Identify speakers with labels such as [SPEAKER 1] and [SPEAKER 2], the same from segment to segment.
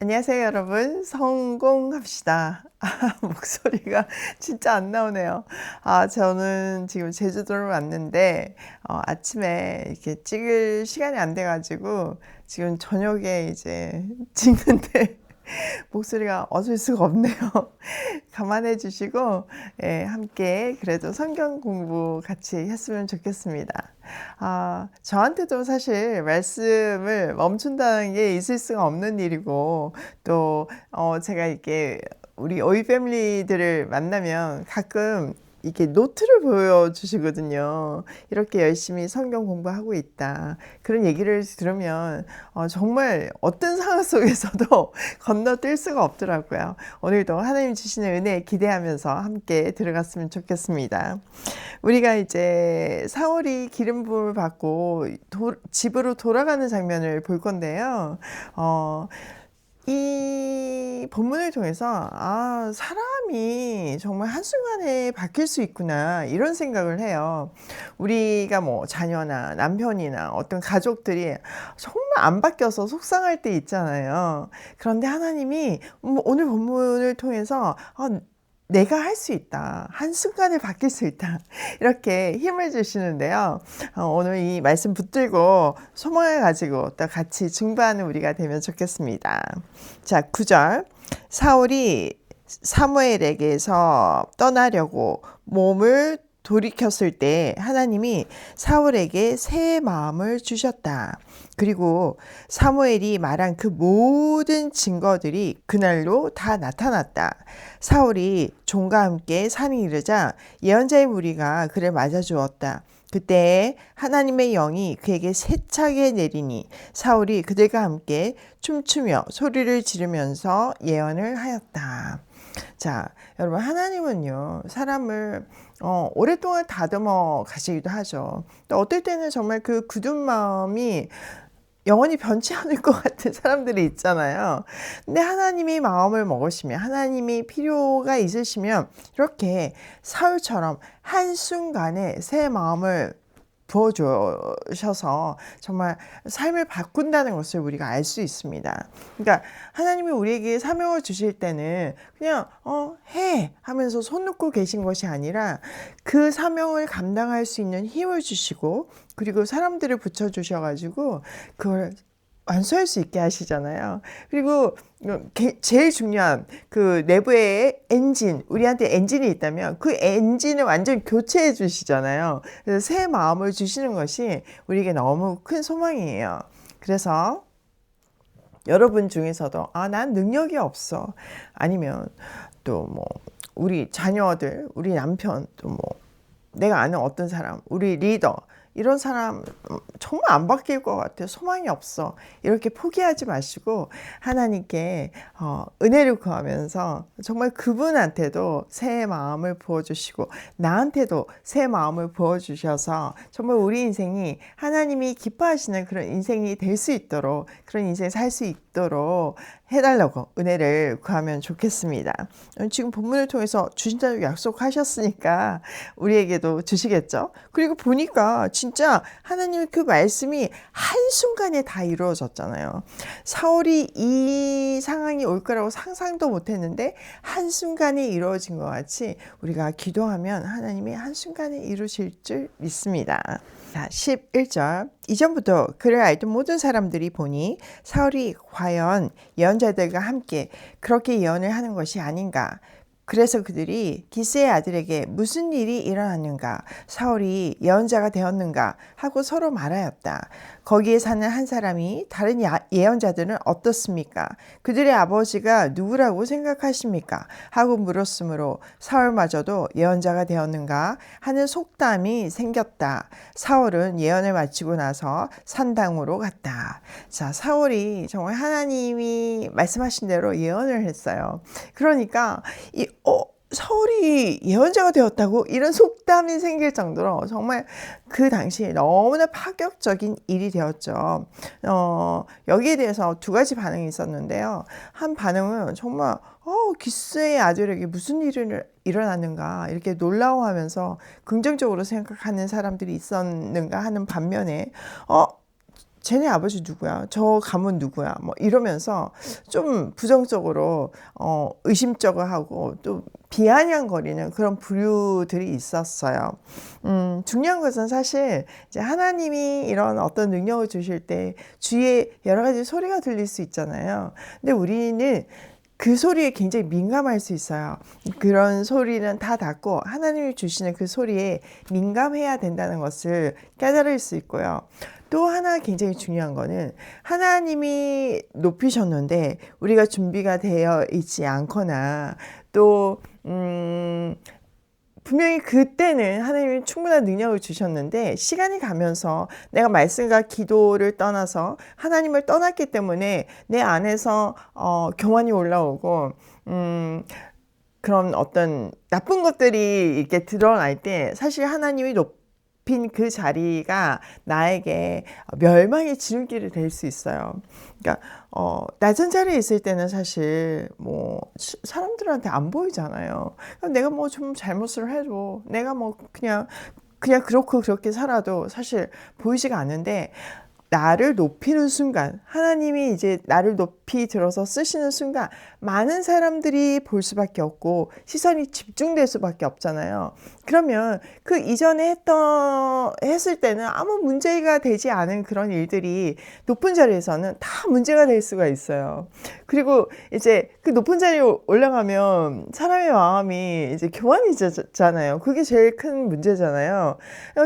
[SPEAKER 1] 안녕하세요, 여러분. 성공합시다. 아, 목소리가 진짜 안 나오네요. 아, 저는 지금 제주도를 왔는데, 어, 아침에 이렇게 찍을 시간이 안 돼가지고, 지금 저녁에 이제 찍는데, 목소리가 어쩔 수가 없네요. 감안해 주시고, 예, 함께 그래도 성경 공부 같이 했으면 좋겠습니다. 아, 저한테도 사실 말씀을 멈춘다는 게 있을 수가 없는 일이고, 또, 어, 제가 이렇게 우리 오이 패밀리들을 만나면 가끔 이렇게 노트를 보여주시거든요. 이렇게 열심히 성경 공부하고 있다. 그런 얘기를 들으면 어, 정말 어떤 상황 속에서도 건너뛸 수가 없더라고요. 오늘도 하나님 주시는 은혜 기대하면서 함께 들어갔으면 좋겠습니다. 우리가 이제 사월이 기름 부음을 받고 도, 집으로 돌아가는 장면을 볼 건데요. 어, 이 본문을 통해서 아, 사람이 정말 한순간에 바뀔 수 있구나 이런 생각을 해요. 우리가 뭐 자녀나 남편이나 어떤 가족들이 정말 안 바뀌어서 속상할 때 있잖아요. 그런데 하나님이 뭐 오늘 본문을 통해서 아, 내가 할 수 있다. 한순간에 바뀔 수 있다. 이렇게 힘을 주시는데요. 어, 오늘 이 말씀 붙들고 소망을 가지고 또 같이 증거하는 우리가 되면 좋겠습니다. 자, 9절. 사울이 사무엘에게서 떠나려고 몸을 돌이켰을 때 하나님이 사울에게 새 마음을 주셨다. 그리고 사무엘이 말한 그 모든 증거들이 그날로 다 나타났다. 사울이 종과 함께 산에 이르자 예언자의 무리가 그를 맞아 주었다. 그때 하나님의 영이 그에게 세차게 내리니 사울이 그들과 함께 춤추며 소리를 지르면서 예언을 하였다. 자, 여러분 하나님은요 사람을 어, 오랫동안 다듬어 가시기도 하죠. 또 어떨 때는 정말 그 굳은 마음이 영원히 변치 않을 것 같은 사람들이 있잖아요. 근데 하나님이 마음을 먹으시면, 하나님이 필요가 있으시면, 이렇게 사울처럼 한순간에 새 마음을 부어주셔서 정말 삶을 바꾼다는 것을 우리가 알 수 있습니다. 그러니까 하나님이 우리에게 사명을 주실 때는 그냥 어, 해 하면서 손 놓고 계신 것이 아니라 그 사명을 감당할 수 있는 힘을 주시고 그리고 사람들을 붙여 주셔 가지고 그걸 완수할 수 있게 하시잖아요. 그리고 제일 중요한 그 내부의 엔진, 우리한테 엔진이 있다면 그 엔진을 완전 교체해 주시잖아요. 그래서 새 마음을 주시는 것이 우리에게 너무 큰 소망이에요. 그래서 여러분 중에서도 아, 난 능력이 없어. 아니면 또 뭐 우리 자녀들, 우리 남편, 또 뭐 내가 아는 어떤 사람, 우리 리더 이런 사람 정말 안 바뀔 것 같아요. 소망이 없어. 이렇게 포기하지 마시고 하나님께 어, 은혜를 구하면서 정말 그분한테도 새 마음을 부어주시고 나한테도 새 마음을 부어주셔서 정말 우리 인생이 하나님이 기뻐하시는 그런 인생이 될 수 있도록 그런 인생 살 수 있도록 해달라고 은혜를 구하면 좋겠습니다. 지금 본문을 통해서 주신다고 약속하셨으니까 우리에게도 주시겠죠. 그리고 보니까 진짜 하나님의 그 말씀이 한순간에 다 이루어졌잖아요. 사울이 이 상황이 올 거라고 상상도 못 했는데 한순간에 이루어진 것 같이 우리가 기도하면 하나님이 한순간에 이루실 줄 믿습니다. 자, 11절. 이전부터 그를 알던 모든 사람들이 보니 사울이 과연 예언자들과 함께 그렇게 예언을 하는 것이 아닌가. 그래서 그들이 기스의 아들에게 무슨 일이 일어났는가, 사울이 예언자가 되었는가 하고 서로 말하였다. 거기에 사는 한 사람이 다른 예언자들은 어떻습니까? 그들의 아버지가 누구라고 생각하십니까? 하고 물었으므로 사울마저도 예언자가 되었는가 하는 속담이 생겼다. 사울은 예언을 마치고 나서 산당으로 갔다. 자, 사울이 정말 하나님이 말씀하신 대로 예언을 했어요. 그러니까 이 어, 서울이 예언자가 되었다고 이런 속담이 생길 정도로 정말 그 당시에 너무나 파격적인 일이 되었죠. 어, 여기에 대해서 두 가지 반응이 있었는데요. 한 반응은 정말 어, 기스의 아들에게 무슨 일이 일어났는가 이렇게 놀라워하면서 긍정적으로 생각하는 사람들이 있었는가 하는 반면에 어, 쟤네 아버지 누구야? 저 가문 누구야? 뭐 이러면서 좀 부정적으로 어, 의심적으로 하고 또 비아냥거리는 그런 부류들이 있었어요. 음, 중요한 것은 사실 이제 하나님이 이런 어떤 능력을 주실 때 주위에 여러 가지 소리가 들릴 수 있잖아요. 근데 우리는 그 소리에 굉장히 민감할 수 있어요. 그런 소리는 다 닫고 하나님이 주시는 그 소리에 민감해야 된다는 것을 깨달을 수 있고요. 또 하나 굉장히 중요한 거는 하나님이 높이셨는데 우리가 준비가 되어 있지 않거나 또, 음, 분명히 그때는 하나님이 충분한 능력을 주셨는데 시간이 가면서 내가 말씀과 기도를 떠나서 하나님을 떠났기 때문에 내 안에서 어, 교만이 올라오고 음, 그런 어떤 나쁜 것들이 이렇게 드러날 때 사실 하나님이 높 빈그 자리가 나에게 멸망의 지름길이 될 수 있어요. 그러니까 어, 낮은 자리에 있을 때는 사실 뭐 사람들한테 안 보이잖아요. 내가 뭐 좀 잘못을 해도 내가 뭐 그냥 그냥 그렇고 그렇게 살아도 사실 보이지가 않는데 나를 높이는 순간, 하나님이 이제 나를 높이 들어서 쓰시는 순간, 많은 사람들이 볼 수밖에 없고, 시선이 집중될 수밖에 없잖아요. 그러면 그 이전에 했던, 했을 때는 아무 문제가 되지 않은 그런 일들이 높은 자리에서는 다 문제가 될 수가 있어요. 그리고 이제 그 높은 자리에 올라가면 사람의 마음이 이제 교만해지잖아요. 그게 제일 큰 문제잖아요.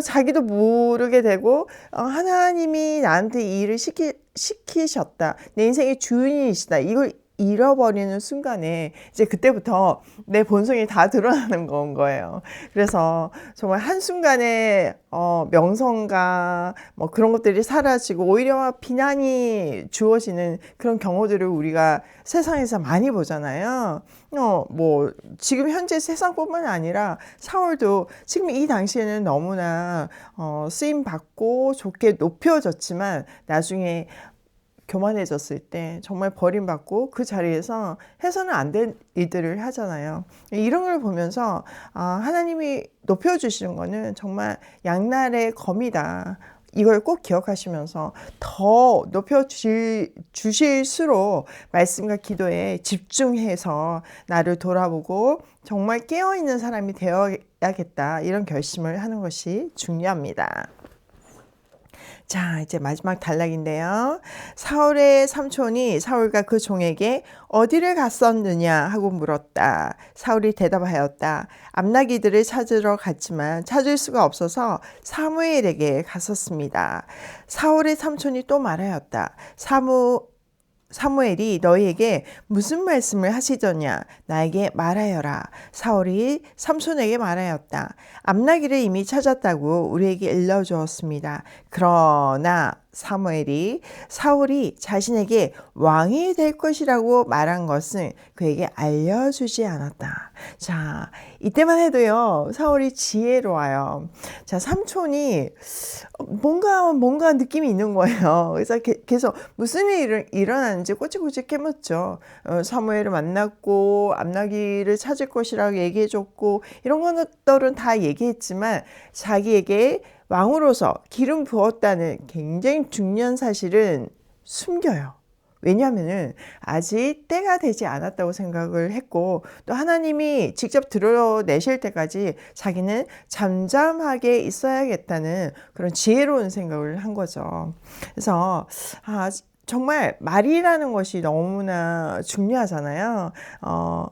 [SPEAKER 1] 자기도 모르게 되고, 어, 하나님이 나 한테 이 일을 시키, 시키셨다. 내 인생의 주인이시다. 이걸 잃어버리는 순간에 이제 그때부터 내 본성이 다 드러나는 건 거예요. 그래서 정말 한순간에 어, 명성과 뭐 그런 것들이 사라지고 오히려 비난이 주어지는 그런 경우들을 우리가 세상에서 많이 보잖아요. 어, 뭐, 지금 현재 세상뿐만 아니라 4월도 지금 이 당시에는 너무나 어, 쓰임 받고 좋게 높여졌지만 나중에 교만해졌을 때 정말 버림받고 그 자리에서 해서는 안될 일들을 하잖아요. 이런 걸 보면서 아, 하나님이 높여주시는 거는 정말 양날의 검이다. 이걸 꼭 기억하시면서 더 높여 주실, 주실수록 말씀과 기도에 집중해서 나를 돌아보고 정말 깨어있는 사람이 되어야겠다. 이런 결심을 하는 것이 중요합니다. 자, 이제 마지막 단락인데요. 사울의 삼촌이 사울과 그 종에게 어디를 갔었느냐 하고 물었다. 사울이 대답하였다. 암나기들을 찾으러 갔지만 찾을 수가 없어서 사무엘에게 갔었습니다. 사울의 삼촌이 또 말하였다. 사무 사무엘이 너희에게 무슨 말씀을 하시더냐? 나에게 말하여라. 사울이 삼손에게 말하였다. 암나기를 이미 찾았다고 우리에게 일러 주었습니다. 그러나 사무엘이 사울이 자신에게 왕이 될 것이라고 말한 것은 그에게 알려주지 않았다. 자, 이때만 해도요, 사울이 지혜로워요. 자, 삼촌이 뭔가, 뭔가 느낌이 있는 거예요. 그래서 계속 무슨 일이 일어나는지 꼬치꼬치 캐묻죠. 어, 사무엘을 만났고, 앞나기를 찾을 것이라고 얘기해줬고, 이런 것들은 다 얘기했지만, 자기에게 왕으로서 기름 부었다는 굉장히 중요한 사실은 숨겨요. 왜냐하면은 아직 때가 되지 않았다고 생각을 했고 또 하나님이 직접 드러내실 때까지 자기는 잠잠하게 있어야겠다는 그런 지혜로운 생각을 한 거죠. 그래서 아 정말 말이라는 것이 너무나 중요하잖아요. 어,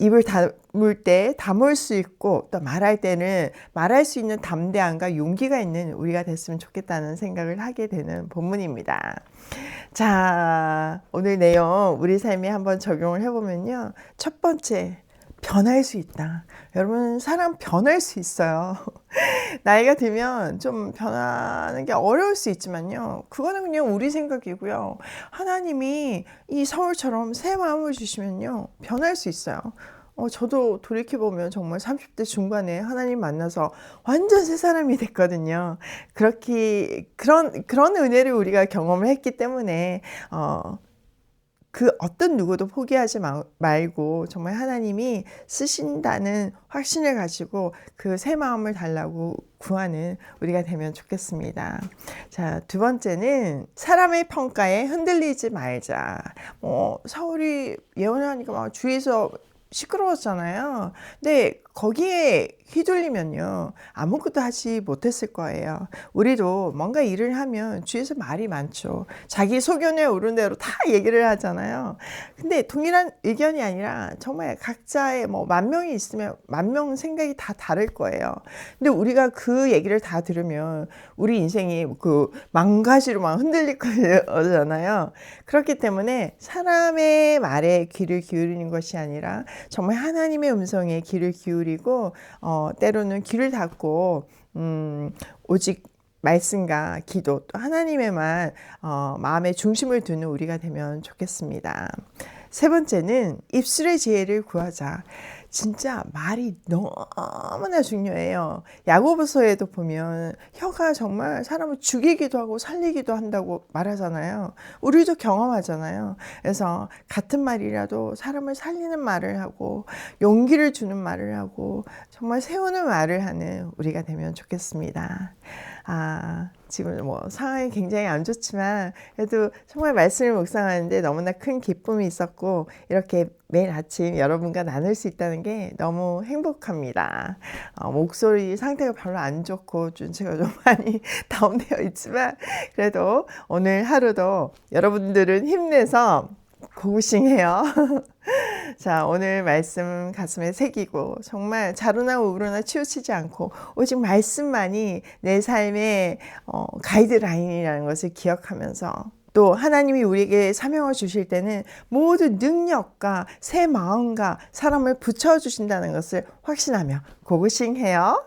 [SPEAKER 1] 입을 담을 때 담을 수 있고 또 말할 때는 말할 수 있는 담대함과 용기가 있는 우리가 됐으면 좋겠다는 생각을 하게 되는 본문입니다. 자, 오늘 내용 우리 삶에 한번 적용을 해보면요. 첫 번째, 변할 수 있다. 여러분, 사람 변할 수 있어요. 나이가 들면 좀 변하는 게 어려울 수 있지만요. 그거는 그냥 우리 생각이고요. 하나님이 이 서울처럼 새 마음을 주시면요. 변할 수 있어요. 어, 저도 돌이켜보면 정말 30대 중반에 하나님 만나서 완전 새 사람이 됐거든요. 그렇게, 그런, 그런 은혜를 우리가 경험을 했기 때문에, 어, 그 어떤 누구도 포기하지 마- 말고 정말 하나님이 쓰신다는 확신을 가지고 그 새 마음을 달라고 구하는 우리가 되면 좋겠습니다. 자, 두 번째는 사람의 평가에 흔들리지 말자. 뭐 서울이 예언을 하니까 막 주위에서 시끄러웠잖아요. 근데 거기에 휘둘리면요. 아무것도 하지 못했을 거예요. 우리도 뭔가 일을 하면 주위에서 말이 많죠. 자기 소견에 오른 대로 다 얘기를 하잖아요. 근데 동일한 의견이 아니라 정말 각자의 뭐 만 명이 있으면 만 명 생각이 다 다를 거예요. 근데 우리가 그 얘기를 다 들으면 우리 인생이 그 망가지로 막 흔들릴 거잖아요. 그렇기 때문에 사람의 말에 귀를 기울이는 것이 아니라 정말 하나님의 음성에 귀를 기울이 고 어, 때로는 귀를 닫고 음, 오직 말씀과 기도 또 하나님의만 어, 마음의 중심을 두는 우리가 되면 좋겠습니다. 세 번째는 입술의 지혜를 구하자. 진짜 말이 너무나 중요해요. 야고보서에도 보면 혀가 정말 사람을 죽이기도 하고 살리기도 한다고 말하잖아요. 우리도 경험하잖아요. 그래서 같은 말이라도 사람을 살리는 말을 하고 용기를 주는 말을 하고 정말 세우는 말을 하는 우리가 되면 좋겠습니다. 아, 지금 뭐 상황이 굉장히 안 좋지만 그래도 정말 말씀을 묵상하는데 너무나 큰 기쁨이 있었고 이렇게 매일 아침 여러분과 나눌 수 있다는 게 너무 행복합니다. 어, 목소리 상태가 별로 안 좋고 좀 제가 좀 많이 다운되어 있지만 그래도 오늘 하루도 여러분들은 힘내서 고고싱해요. 자, 오늘 말씀 가슴에 새기고 정말 자루나 우루나 치우치지 않고 오직 말씀만이 내 삶의 어, 가이드라인이라는 것을 기억하면서 또 하나님이 우리에게 사명을 주실 때는 모든 능력과 새 마음과 사람을 붙여 주신다는 것을 확신하며 고고싱해요.